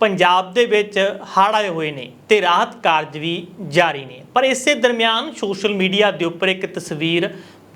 ਪੰਜਾਬ ਦੇ ਵਿੱਚ ਹੜ੍ਹ ਆਏ ਹੋਏ ਨੇ ਤੇ ਰਾਹਤ ਕਾਰਜ ਵੀ ਜਾਰੀ ਨੇ। ਪਰ ਇਸੇ ਦਰਮਿਆਨ ਸੋਸ਼ਲ ਮੀਡੀਆ ਦੇ ਉੱਪਰ ਇੱਕ ਤਸਵੀਰ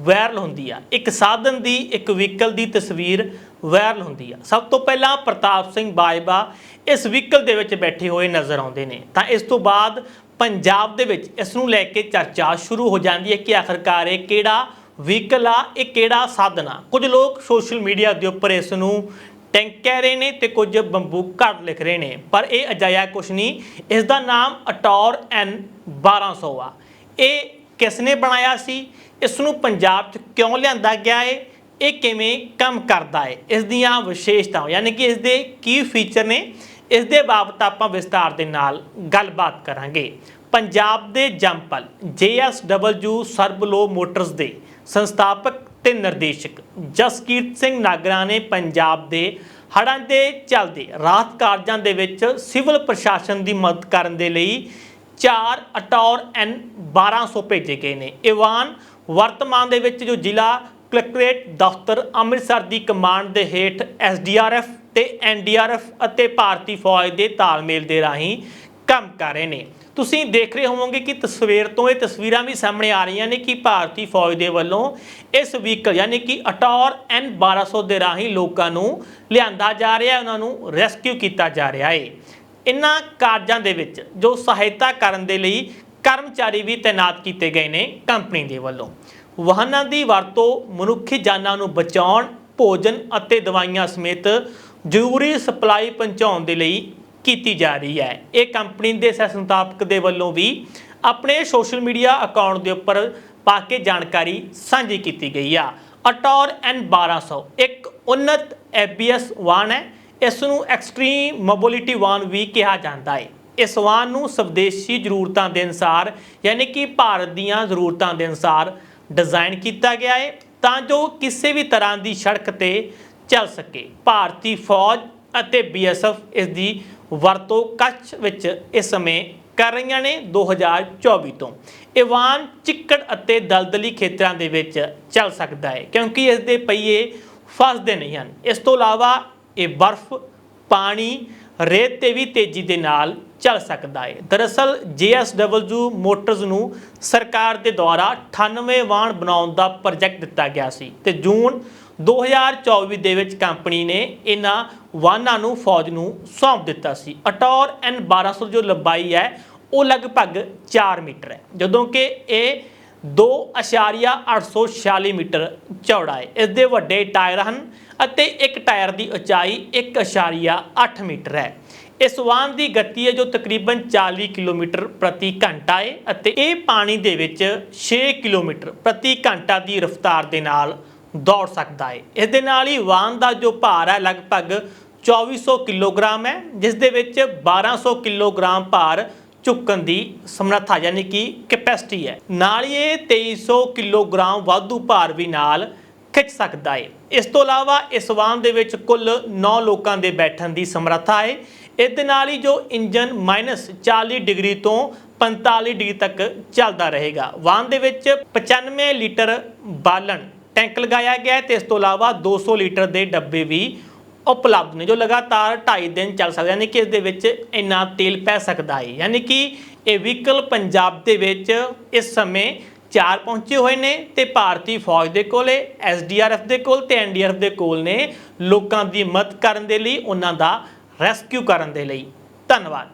ਵਾਇਰਲ ਹੁੰਦੀ ਆ। ਇੱਕ ਸਾਧਨ ਦੀ, ਇੱਕ ਵਹੀਕਲ ਦੀ ਤਸਵੀਰ ਵਾਇਰਲ ਹੁੰਦੀ ਆ। ਸਭ ਤੋਂ ਪਹਿਲਾਂ ਪ੍ਰਤਾਪ ਸਿੰਘ ਬਾਜਵਾ ਇਸ ਵਹੀਕਲ ਦੇ ਵਿੱਚ ਬੈਠੇ ਹੋਏ ਨਜ਼ਰ ਆਉਂਦੇ ਨੇ। ਤਾਂ ਇਸ ਤੋਂ ਬਾਅਦ ਪੰਜਾਬ ਦੇ ਵਿੱਚ ਇਸ ਨੂੰ ਲੈ ਕੇ ਚਰਚਾ ਸ਼ੁਰੂ ਹੋ ਜਾਂਦੀ ਹੈ ਕਿ ਆਖਰਕਾਰ ਇਹ ਕਿਹੜਾ ਵਹੀਕਲ ਆ, ਇਹ ਕਿਹੜਾ ਸਾਧਨ ਆ। ਕੁਝ ਲੋਕ ਸੋਸ਼ਲ ਮੀਡੀਆ ਦੇ ਉੱਪਰ ਇਸ ਨੂੰ ਟੈਂਕ ਕਹਿ ਰਹੇ ਨੇ ਤੇ ਕੁਝ ਬੰਬੂ ਘੜ ਲਿਖ ਰਹੇ ਨੇ। ਪਰ ਇਹ ਅਜਾਇਆ ਕੁਛ ਨਹੀਂ ਇਸ ਦਾ ਨਾਮ ਅਟੌਰ ਐਨ 1200 ਆ। ਇਹ ਕਿਸ ਨੇ ਬਣਾਇਆ ਸੀ? ਇਸ ਨੂੰ ਪੰਜਾਬ 'ਚ ਕਿਉਂ ਲਿਆਂਦਾ ਗਿਆ ਏ? ਇਹ ਕਿਵੇਂ ਕੰਮ ਕਰਦਾ ਏ? ਇਸ ਦੀਆਂ ਵਿਸ਼ੇਸ਼ਤਾਵਾਂ, ਯਾਨੀ ਕਿ ਇਸ ਦੇ ਕੀ ਫੀਚਰ ਨੇ? ਇਸ ਦੇ ਬਾਬਤ ਆਪਾਂ ਵਿਸਤਾਰ ਦੇ ਨਾਲ ਗੱਲਬਾਤ ਕਰਾਂਗੇ। ਪੰਜਾਬ ਦੇ ਜੰਪਲ JSW ਸਰਬਲੋ ਮੋਟਰਸ ਦੇ ਸੰਸਥਾਪਕ ਤੇ ਨਿਰਦੇਸ਼ਕ ਜਸਕੀਰਤ ਸਿੰਘ ਨਾਗਰਾ ਨੇ ਪੰਜਾਬ ਦੇ ਹੜ੍ਹਾਂ ਦੇ ਚੱਲਦੇ ਰਾਹਤ ਕਾਰਜਾਂ ਦੇ ਵਿੱਚ ਸਿਵਲ ਪ੍ਰਸ਼ਾਸਨ ਦੀ ਮਦਦ ਕਰਨ ਦੇ ਲਈ 4 ਅਟੌਰ ਐਨ 1200 ਭੇਜੇ ਗਏ ਨੇ। ਇਵਾਨ ਵਰਤਮਾਨ ਦੇ ਵਿੱਚ ਜੋ ਜ਼ਿਲ੍ਹਾ ਕਲੈਕਟਰੇਟ ਦਫ਼ਤਰ ਅੰਮ੍ਰਿਤਸਰ ਦੀ ਕਮਾਂਡ ਦੇ ਹੇਠ ਐਸਡੀਆਰਐਫ ਤੇ ਐਨਡੀਆਰਐਫ ਅਤੇ ਭਾਰਤੀ ਫੌਜ ਦੇ ਤਾਲਮੇਲ ਦੇ ਰਾਹੀਂ ਕੰਮ ਕਰ ਰਹੇ ਨੇ। ਤੁਸੀਂ ਦੇਖ ਰਹੇ ਹੋਵੋਗੇ ਕਿ ਤਸਵੀਰ ਤੋਂ ਇਹ ਤਸਵੀਰਾਂ ਵੀ ਸਾਹਮਣੇ ਆ ਰਹੀਆਂ ਨੇ ਕਿ ਭਾਰਤੀ ਫੌਜ ਦੇ ਵੱਲੋਂ ਇਸ ਵਹੀਕਲ ਯਾਨੀ ਕਿ ਅਟੌਰ ਐਨ 1200 ਦੇ ਰਾਹੀਂ ਲੋਕਾਂ ਨੂੰ ਲਿਆਂਦਾ ਜਾ ਰਿਹਾ ਹੈ, ਉਹਨਾਂ ਨੂੰ ਰੈਸਕਿਊ ਕੀਤਾ ਜਾ ਰਿਹਾ ਹੈ। ਇਨ੍ਹਾਂ ਕਾਰਜਾਂ ਦੇ ਵਿੱਚ ਜੋ ਸਹਾਇਤਾ ਕਰਨ ਦੇ ਲਈ ਕਰਮਚਾਰੀ ਵੀ ਤਾਇਨਾਤ ਕੀਤੇ ਗਏ ਨੇ ਕੰਪਨੀ ਦੇ ਵੱਲੋਂ। ਵਾਹਨਾਂ ਦੀ ਵਰਤੋਂ ਮਨੁੱਖੀ ਜਾਨਾਂ ਨੂੰ ਬਚਾਉਣ, ਭੋਜਨ ਅਤੇ ਦਵਾਈਆਂ ਸਮੇਤ ਜ਼ਰੂਰੀ ਸਪਲਾਈ ਪਹੁੰਚਾਉਣ ਦੇ ਲਈ ਕੀਤੀ ਜਾ ਰਹੀ ਹੈ। ਇਹ ਕੰਪਨੀ ਦੇ ਸਹਿ ਸੰਸਥਾਪਕ ਦੇ ਵੱਲੋਂ ਵੀ ਆਪਣੇ ਸੋਸ਼ਲ ਮੀਡੀਆ ਅਕਾਊਂਟ ਦੇ ਉੱਪਰ ਪਾ ਕੇ ਜਾਣਕਾਰੀ ਸਾਂਝੀ ਕੀਤੀ ਗਈ ਆ। ਅਟੌਰ ਐਨ 1200 ਇੱਕ ਉન્નਤ ਐਬੀਐਸ ਵਾਹਨ ਹੈ। ਇਸ ਨੂੰ ਐਕਸਟ੍ਰੀਮ ਮੋਬਿਲਿਟੀ ਵਾਹਨ ਵੀ ਕਿਹਾ ਜਾਂਦਾ ਹੈ ਇਸ ਵਾਹਨ ਨੂੰ ਸਵਦੇਸ਼ੀ ਜ਼ਰੂਰਤਾਂ ਦੇ ਅਨੁਸਾਰ, ਯਾਨੀ ਕਿ ਭਾਰਤ ਦੀਆਂ ਜ਼ਰੂਰਤਾਂ ਦੇ ਅਨੁਸਾਰ ਡਿਜ਼ਾਈਨ ਕੀਤਾ ਗਿਆ ਹੈ ਤਾਂ ਜੋ ਕਿਸੇ ਵੀ ਤਰ੍ਹਾਂ ਦੀ ਸੜਕ ਤੇ ਚੱਲ ਸਕੇ। ਭਾਰਤੀ ਫੌਜ ਅਤੇ ਬੀਐਸਐਫ ਇਸ ਦੀ ਵਰਤੋਂ ਕੱਛ ਵਿੱਚ ਇਸ ਸਮੇਂ ਕਰ ਰਹੀਆਂ ਨੇ 2024 ਤੋਂ। ਇਹ ਵਾਹਨ ਚਿੱਕੜ ਅਤੇ ਦਲਦਲੀ ਖੇਤਰਾਂ ਦੇ ਵਿੱਚ ਚੱਲ ਸਕਦਾ ਹੈ, ਕਿਉਂਕਿ ਇਸ ਦੇ ਪਹੀਏ ਫਸਦੇ ਨਹੀਂ ਹਨ। ਇਸ ਤੋਂ ਇਲਾਵਾ ਇਹ ਬਰਫ਼, ਪਾਣੀ, ਰੇਤ ਤੇ ਵੀ ਤੇਜ਼ੀ ਦੇ ਨਾਲ ਚੱਲ ਸਕਦਾ ਹੈ ਦਰਅਸਲ JSW ਮੋਟਰਸ ਨੂੰ ਸਰਕਾਰ ਦੇ ਦੁਆਰਾ 98 ਵਾਹਨ ਬਣਾਉਣ ਦਾ ਪ੍ਰੋਜੈਕਟ ਦਿੱਤਾ ਗਿਆ ਸੀ ਤੇ ਜੂਨ 2024 ਦੇ ਵਿੱਚ ਕੰਪਨੀ ਨੇ ਇਹਨਾਂ ਵਾਹਨਾਂ ਨੂੰ ਫੌਜ ਨੂੰ ਸੌਂਪ ਦਿੱਤਾ ਸੀ। ਅਟੌਰ ਐਨ 1200 ਜੋ ਲੰਬਾਈ ਹੈ, ਉਹ ਲਗਭਗ 4 ਮੀਟਰ ਹੈ, ਜਦੋਂ ਕਿ ਇਹ 2.846 ਮੀਟਰ ਚੌੜਾ ਹੈ। ਇਸ ਦੇ ਵੱਡੇ ਟਾਇਰ ਹਨ ਅਤੇ ਇੱਕ ਟਾਇਰ ਦੀ ਉਚਾਈ 1.8 ਮੀਟਰ ਹੈ। ਇਸ ਵਾਹਨ ਦੀ ਗਤੀ ਹੈ ਜੋ ਤਕਰੀਬਨ 40 ਕਿਲੋਮੀਟਰ ਪ੍ਰਤੀ ਘੰਟਾ ਹੈ ਅਤੇ ਇਹ ਪਾਣੀ ਦੇ ਵਿੱਚ 6 ਕਿਲੋਮੀਟਰ ਪ੍ਰਤੀ ਘੰਟਾ ਦੀ ਰਫ਼ਤਾਰ ਦੇ ਨਾਲ ਦੌੜ ਸਕਦਾ ਹੈ ਇਸ ਦੇ ਨਾਲ ਹੀ ਵਾਹਨ ਦਾ ਜੋ ਭਾਰ ਹੈ ਲਗਭਗ 2400 ਕਿਲੋਗ੍ਰਾਮ ਹੈ, ਜਿਸ ਦੇ ਵਿੱਚ 1200 ਕਿਲੋਗ੍ਰਾਮ ਭਾਰ ਚੁੱਕਣ ਦੀ ਸਮਰੱਥਾ ਯਾਨੀ ਕਿ ਕੈਪੈਸਿਟੀ ਹੈ। ਨਾਲ ਹੀ ਇਹ 2300 ਕਿਲੋਗ੍ਰਾਮ ਵਾਧੂ ਭਾਰ ਵੀ ਨਾਲ ਖਿੱਚ ਸਕਦਾ ਹੈ ਇਸ ਤੋਂ ਇਲਾਵਾ ਇਸ ਵਾਹਨ ਦੇ ਵਿੱਚ ਕੁੱਲ 9 ਲੋਕਾਂ ਦੇ ਬੈਠਣ ਦੀ ਸਮਰੱਥਾ ਹੈ ਇਸ ਦੇ ਨਾਲ ਹੀ ਜੋ ਇੰਜਨ -40 ਡਿਗਰੀ ਤੋਂ 45 ਡਿਗਰੀ ਤੱਕ ਚੱਲਦਾ ਰਹੇਗਾ। ਵਾਹਨ ਦੇ ਵਿੱਚ 95 ਲੀਟਰ ਬਾਲਣ ਟੈਂਕ ਲਗਾਇਆ ਗਿਆ ਹੈ ਤੇ ਇਸ ਤੋਂ ਇਲਾਵਾ 200 ਲੀਟਰ ਦੇ ਡੱਬੇ ਵੀ ਉਪਲਬਧ ਨੇ, ਜੋ ਲਗਾਤਾਰ 2.5 ਦਿਨ ਚੱਲ ਸਕਦੇ ਯਾਨੀ ਕਿ ਇਸ ਦੇ ਵਿੱਚ ਇੰਨਾ ਤੇਲ ਪੈ ਸਕਦਾ ਹੈ। ਯਾਨੀ ਕਿ ਇਹ ਵਹੀਕਲ ਪੰਜਾਬ ਦੇ ਵਿੱਚ ਇਸ ਸਮੇਂ ਚਾਰ ਪਹੁੰਚੇ ਹੋਏ ਨੇ ਤੇ ਭਾਰਤੀ ਫੌਜ ਦੇ ਕੋਲੇ ਐਸਡੀਆਰਐਫ ਦੇ ਕੋਲ ਤੇ ਐਨਡੀਆਰਐਫ ਦੇ ਕੋਲ ਨੇ। ਲੋਕਾਂ ਦੀ ਮਦਦ ਕਰਨ ਦੇ ਲਈ ਉਹਨਾਂ ਦਾ ਰੈਸਕਿਊ ਕਰਨ ਦੇ ਲਈ ਧੰਨਵਾਦ।